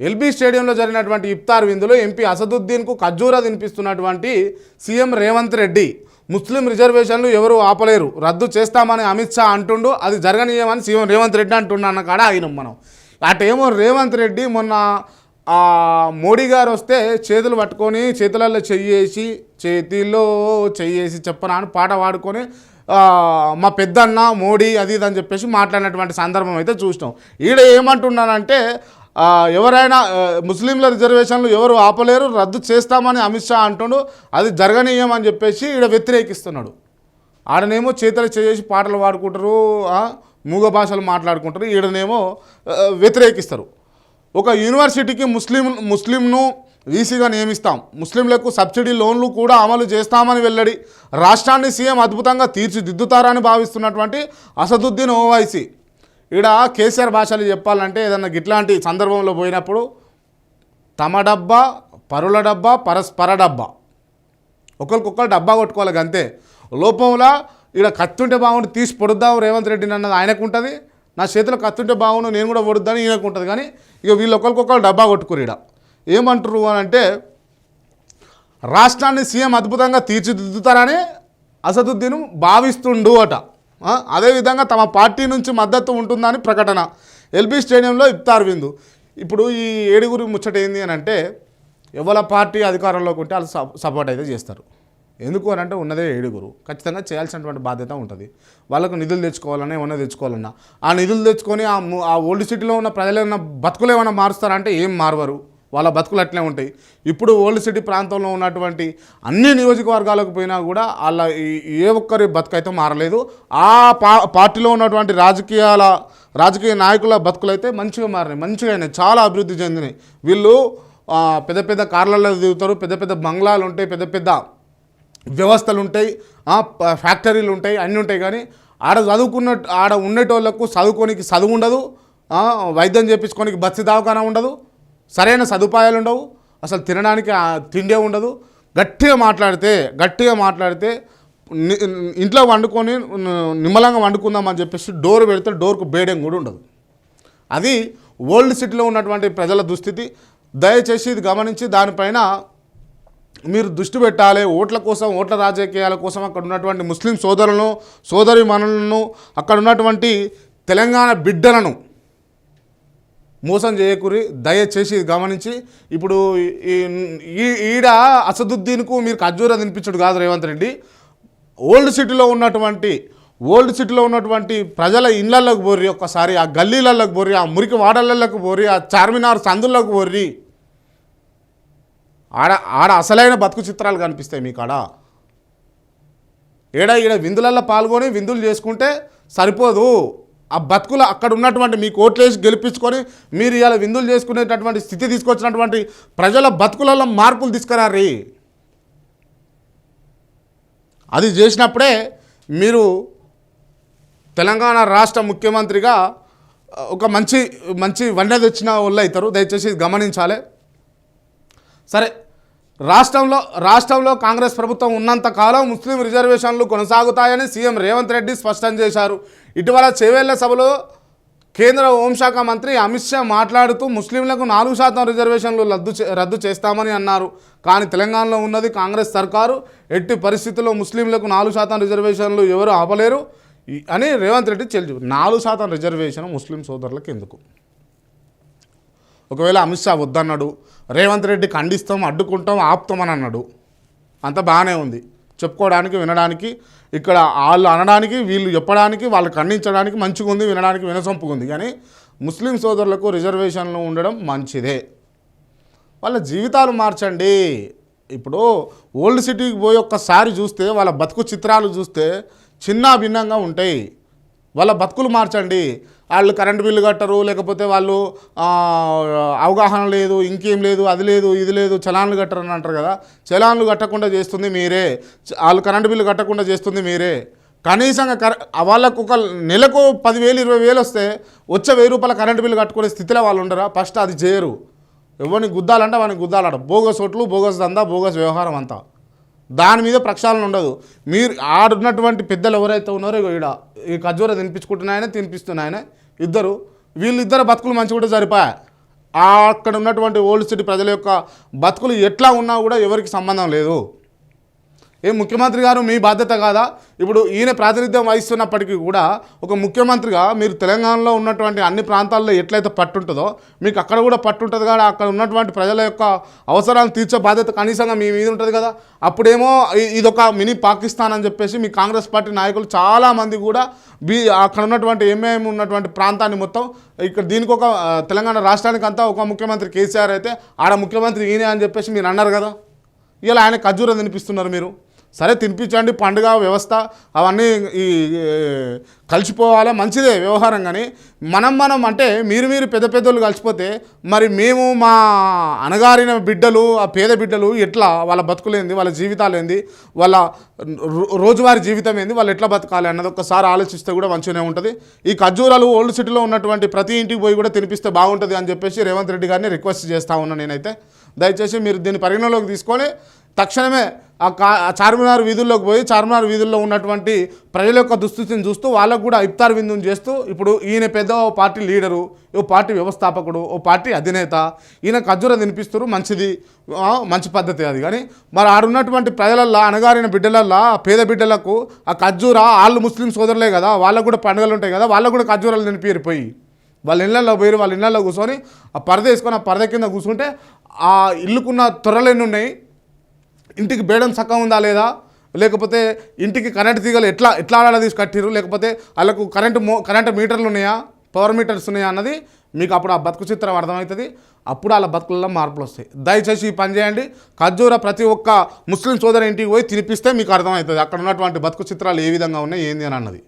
LB స్టేడియంలో జరిగినటువంటి ఇఫ్తార్ విందులో ఎంపీ అసదుద్దీన్కు ఖర్జూరా తినిపిస్తున్నటువంటి సీఎం రేవంత్ రెడ్డి ముస్లిం రిజర్వేషన్లు ఎవరు ఆపలేరు రద్దు చేస్తామని అమిత్ షా అంటుండు అది జరగనీయమని సీఎం రేవంత్ రెడ్డి అంటున్నా కాడ ఆయన మనం. అటేమో రేవంత్ రెడ్డి మొన్న మోడీ గారు వస్తే చేతులు పట్టుకొని చేతులలో చెయ్యేసి చేతిలో చెయ్యేసి చెప్పనా అని పాట పాడుకొని మా పెద్దన్న మోడీ అది ఇది అని చెప్పేసి మాట్లాడినటువంటి సందర్భం అయితే చూసినాం. ఈడ ఏమంటున్నానంటే ఎవరైనా ముస్లింల రిజర్వేషన్లు ఎవరు ఆపలేరు రద్దు చేస్తామని అమిత్ షా అంటుండు అది జరగనీయమని చెప్పేసి ఈడ వ్యతిరేకిస్తున్నాడు. ఆడనేమో చేతలు చేసి పాటలు పాడుకుంటారు మూగ భాషలు మాట్లాడుకుంటారు ఈడనేమో వ్యతిరేకిస్తారు. ఒక యూనివర్సిటీకి ముస్లిం ముస్లింను వీసీగా నియమిస్తాం. ముస్లింలకు సబ్సిడీ లోన్లు కూడా అమలు చేస్తామని వెల్లడి రాష్ట్రాన్ని సీఎం అద్భుతంగా తీర్చిదిద్దుతారని భావిస్తున్నటువంటి అసదుద్దీన్ ఓవైసీ. ఈడ కేసీఆర్ భాషలు చెప్పాలంటే ఏదన్నా గిట్లాంటి సందర్భంలో పోయినప్పుడు తమ డబ్బా పరుల డబ్బా పరస్పర డబ్బా. ఒకరికొకరు డబ్బా కొట్టుకోవాలి అంతే లోపంలో ఇక్కడ కత్తుంటే బాగుండు తీసి పొడుద్దాం రేవంత్ రెడ్డిని అన్నది ఆయనకు ఉంటుంది నా చేతిలో కత్తుంటే బాగుండు నేను కూడా పొడుద్దని ఈయనకు ఉంటుంది కానీ ఇక వీళ్ళు ఒకరికొకరు డబ్బా కొట్టుకురు ఈడ. ఏమంటారు అని అంటే రాష్ట్రాన్ని సీఎం అద్భుతంగా తీర్చిదిద్దుతారని అసదుద్దీను భావిస్తుండు అట. అదేవిధంగా తమ పార్టీ నుంచి మద్దతు ఉంటుందని ప్రకటన. ఎల్బీ స్టేడియంలో ఇఫ్తార్ విందు. ఇప్పుడు ఈ ఏడుగురు ముచ్చట ఏంది అని అంటే ఎవల పార్టీ అధికారంలోకి ఉంటే వాళ్ళు సప్- సపోర్ట్ అయితే చేస్తారు. ఎందుకు అని అంటే ఉన్నదే ఏడుగురు. ఖచ్చితంగా చేయాల్సినటువంటి బాధ్యత ఉంటుంది. వాళ్ళకు నిధులు తెచ్చుకోవాలన్నా ఏమన్నా తెచ్చుకోవాలన్నా. ఆ నిధులు తెచ్చుకొని ఆ ఓల్డ్ సిటీలో ఉన్న ప్రజలు ఏమైనా బతుకులు ఏమైనా మారుస్తారంటే ఏం మారవరు. వాళ్ళ బతుకులు అట్లే ఉంటాయి. ఇప్పుడు ఓల్డ్ సిటీ ప్రాంతంలో ఉన్నటువంటి అన్ని నియోజకవర్గాలకు పోయినా కూడా వాళ్ళ ఏ ఒక్కరి బతుకైతే మారలేదు. ఆ పా పార్టీలో ఉన్నటువంటి రాజకీయాల రాజకీయ నాయకుల బతుకులు అయితే మంచిగా మారినాయి. మంచిగా అయినాయి. చాలా అభివృద్ధి చెందినాయి. వీళ్ళు పెద్ద పెద్ద కార్లలో దిగుతారు. పెద్ద పెద్ద బంగ్లాలు ఉంటాయి. పెద్ద పెద్ద వ్యవస్థలు ఉంటాయి. ఫ్యాక్టరీలు ఉంటాయి. అన్నీ ఉంటాయి కానీ ఆడ చదువుకున్న ఆడ ఉండేటోళ్ళకు చదువుకోనికి చదువు ఉండదు. వైద్యం చేపించుకోనికి బస్సు దవాఖానా ఉండదు. సరైన సదుపాయాలు ఉండవు. అసలు తినడానికి తిండే ఉండదు. గట్టిగా మాట్లాడితే గట్టిగా మాట్లాడితే ఇంట్లో వండుకొని నిమ్మలంగా వండుకుందామని చెప్పేసి డోర్ పెడితే డోర్కు బేడం కూడా ఉండదు. అది ఓల్డ్ సిటీలో ఉన్నటువంటి ప్రజల దుస్థితి. దయచేసి ఇది గమనించి దానిపైన మీరు దృష్టి పెట్టాలి. ఓట్ల కోసం ఓట్ల రాజకీయాల కోసం అక్కడ ఉన్నటువంటి ముస్లిం సోదరులను సోదరి మనులను అక్కడ ఉన్నటువంటి తెలంగాణ బిడ్డలను మోసం చేయకూరి దయచేసి గమనించి. ఇప్పుడు ఈ- ఈ- ఈడ అసదుద్దీన్కు మీరు ఖర్జూరా తినిపించడు కాదు రేవంత్ రెడ్డి. ఓల్డ్ సిటీలో ఉన్నటువంటి ఓల్డ్ సిటీలో ఉన్నటువంటి ప్రజల ఇళ్ళలోకి పోర్రి ఒక్కసారి ఆ గల్లీలలోకి పోర్రి ఆ మురికి వాడలలోకి పోర్రి ఆ చార్మినార్ సందుల్లోకి పోర్రి. ఆడ ఆడ అసలైన బతుకు చిత్రాలు కనిపిస్తాయి మీకు ఆడ ఏడ ఈడ విందులలో పాల్గొని విందులు చేసుకుంటే సరిపోదు. ఆ బతుకులు అక్కడ ఉన్నటువంటి మీ కోట్లేసి గెలిపించుకొని మీరు ఇలా విందులు చేసుకునేటటువంటి స్థితి తీసుకొచ్చినటువంటి ప్రజల బతుకులలో మార్పులు తీసుకురారి. అది చేసినప్పుడే మీరు తెలంగాణ రాష్ట్ర ముఖ్యమంత్రిగా ఒక మంచి మంచి వన్య తెచ్చిన వాళ్ళు అవుతారు. దయచేసి గమనించాలి. సరే రాష్ట్రంలో రాష్ట్రంలో కాంగ్రెస్ ప్రభుత్వం ఉన్నంత కాలం ముస్లిం రిజర్వేషన్లు కొనసాగుతాయని సీఎం రేవంత్ రెడ్డి స్పష్టం చేశారు. ఇటీవల చేవేళ్ళ సభలో కేంద్ర హోంశాఖ మంత్రి అమిత్ షా మాట్లాడుతూ ముస్లింలకు నాలుగు శాతం రిజర్వేషన్లు రద్దు చే- రద్దు చేస్తామని అన్నారు. కానీ తెలంగాణలో ఉన్నది కాంగ్రెస్ సర్కారు. ఎట్టి పరిస్థితుల్లో ముస్లింలకు నాలుగు శాతం రిజర్వేషన్లు ఎవరు ఆపలేరు? అని రేవంత్ రెడ్డి చెల్లి నాలుగు శాతం రిజర్వేషన్ ముస్లిం సోదరులకు ఎందుకు? ఒకవేళ అమిత్ షా వద్దన్నాడు రేవంత్ రెడ్డి ఖండిస్తాం అడ్డుకుంటాం ఆపుతామని అన్నాడు. అంత బాగానే ఉంది. చెప్పుకోవడానికి వినడానికి ఇక్కడ వాళ్ళు అనడానికి వీళ్ళు చెప్పడానికి వాళ్ళు ఖండించడానికి మంచిగా ఉంది వినడానికి వినసొంపుకుంది కానీ ముస్లిం సోదరులకు రిజర్వేషన్లు ఉండడం మంచిదే. వాళ్ళ జీవితాలు మార్చండి. ఇప్పుడు ఓల్డ్ సిటీకి పోయి ఒక్కసారి చూస్తే వాళ్ళ బతుకు చిత్రాలు చూస్తే చిన్న భిన్నంగా ఉంటాయి. వాళ్ళ బతుకులు మార్చండి. వాళ్ళు కరెంటు బిల్లు కట్టరు లేకపోతే వాళ్ళు అవగాహన లేదు ఇంకేం లేదు అది లేదు ఇది లేదు చలాన్లు కట్టరు అని అంటారు కదా. చలాన్లు కట్టకుండా చేస్తుంది మీరే. చ- వాళ్ళు కరెంటు బిల్లు కట్టకుండా చేస్తుంది మీరే. కనీసంగా కర వాళ్ళకు ఒక నెలకు పదివేలు ఇరవై వేలు వస్తే వచ్చే వెయ్యి రూపాయల కరెంటు బిల్లు కట్టుకునే స్థితిలో వాళ్ళు ఉండరా? ఫస్ట్ అది చేయరు. ఎవరిని గుద్దాలంటే వాడిని గుద్దాలంట. బోగస్ ఓట్లు బోగస్ దందా బోగస్ వ్యవహారం అంతా. దాని మీద ప్రక్షాళన ఉండదు. మీరు ఆడున్నటువంటి పెద్దలు ఎవరైతే ఉన్నారో ఈడ ఈ ఖర్జూర తినిపించుకుంటున్నాయనే తినిపిస్తున్నాయనే ఇద్దరు. వీళ్ళిద్దరు బతుకులు మంచిగా కూడా సరిపోయా అక్కడ ఉన్నటువంటి ఓల్డ్ సిటీ ప్రజల యొక్క బతుకులు ఎట్లా ఉన్నా కూడా ఎవరికి సంబంధం లేదు. ఏ ముఖ్యమంత్రి గారు మీ బాధ్యత కాదా? ఇప్పుడు ఈయన ప్రాతినిధ్యం వహిస్తున్నప్పటికీ కూడా ఒక ముఖ్యమంత్రిగా మీరు తెలంగాణలో ఉన్నటువంటి అన్ని ప్రాంతాల్లో ఎట్లయితే పట్టుంటుందో మీకు అక్కడ కూడా పట్టుంటుంది కదా అక్కడ ఉన్నటువంటి ప్రజల యొక్క అవసరాలు తీర్చే బాధ్యత కనీసంగా మీ మీద ఉంటుంది కదా? అప్పుడేమో ఇదొక మినీ పాకిస్తాన్ అని చెప్పేసి మీ కాంగ్రెస్ పార్టీ నాయకులు చాలామంది కూడా బీ అక్కడ ఉన్నటువంటి ఎంఏఎం ఉన్నటువంటి ప్రాంతాన్ని మొత్తం ఇక్కడ దీనికి ఒక తెలంగాణ రాష్ట్రానికి అంతా ఒక ముఖ్యమంత్రి కేసీఆర్ అయితే ఆడ ముఖ్యమంత్రి ఈయనే అని చెప్పేసి మీరు అన్నారు కదా? ఇలా ఆయన ఖర్జూరం తినిపిస్తున్నారు మీరు. సరే తినిపించండి పండుగ వ్యవస్థ అవన్నీ ఈ కలిసిపోవాలా? మంచిదే వ్యవహారం కానీ. మనం మనం అంటే మీరు మీరు పెద్ద పెద్దలు కలిసిపోతే మరి మేము మా అణగారిన బిడ్డలు ఆ పేద బిడ్డలు ఎట్లా? వాళ్ళ బతుకులేంది వాళ్ళ జీవితాలు ఏంది? వాళ్ళ రో- రోజువారీ జీవితం ఏంది? వాళ్ళు ఎట్లా బతకాలి అన్నది ఒక్కసారి ఆలోచిస్తే కూడా మంచిగానే ఉంటుంది. ఈ ఖర్జూరాలు ఓల్డ్ సిటీలో ఉన్నటువంటి ప్రతి ఇంటికి పోయి కూడా తినిపిస్తే బాగుంటుంది అని చెప్పేసి రేవంత్ రెడ్డి గారిని రిక్వెస్ట్ చేస్తా ఉన్నాను నేనైతే. దయచేసి మీరు దీన్ని పరిగణలోకి తీసుకొని తక్షణమే ఆ కా చార్మినార్ వీధుల్లోకి పోయి చార్మినార్ వీధుల్లో ఉన్నటువంటి ప్రజల యొక్క దుస్థితిని చూస్తూ వాళ్ళకు కూడా ఇఫ్తార్ విందుని చేస్తూ ఇప్పుడు ఈయన పెద్ద ఓ పార్టీ లీడరు ఓ పార్టీ వ్యవస్థాపకుడు ఓ పార్టీ అధినేత ఈయన ఖర్జూర తినిపిస్తారు మంచిది మంచి పద్ధతి అది. కానీ మరి ఆడున్నటువంటి ప్రజలల్లో అణగారిన బిడ్డలల్లో ఆ పేద బిడ్డలకు ఆ ఖర్జూర వాళ్ళు ముస్లిం సోదరులే కదా వాళ్ళకు కూడా పండుగలు ఉంటాయి కదా వాళ్ళకు కూడా ఖర్జూరాలు తినిపిరు పోయి. వాళ్ళ ఇళ్ళల్లో పోయి వాళ్ళ ఇళ్ళల్లో కూర్చొని ఆ పరద వేసుకొని ఆ పరద కింద కూర్చుంటే ఆ ఇల్లుకున్న త్వరలు ఎన్ని ఉన్నాయి? ఇంటికి బేడం సక్కం ఉందా లేదా? లేకపోతే ఇంటికి కరెంట్ తీగలు ఎట్లా ఎట్లా అలా తీసి కట్టిరు లేకపోతే వాళ్ళకు కరెంటు మో కరెంటు మీటర్లు ఉన్నాయా? పవర్ మీటర్స్ ఉన్నాయా అన్నది మీకు అప్పుడు ఆ బతుకు చిత్రం అర్థమవుతుంది. అప్పుడు వాళ్ళ బతుకులలో మార్పులు వస్తాయి. దయచేసి ఈ పని చేయండి. ఖర్జూర ప్రతి ఒక్క ముస్లిం సోదరు ఇంటికి పోయి తినిపిస్తే మీకు అర్థమవుతుంది అక్కడ ఉన్నటువంటి బతుకు చిత్రాలు ఏ విధంగా ఉన్నాయి ఏంది అని అన్నది.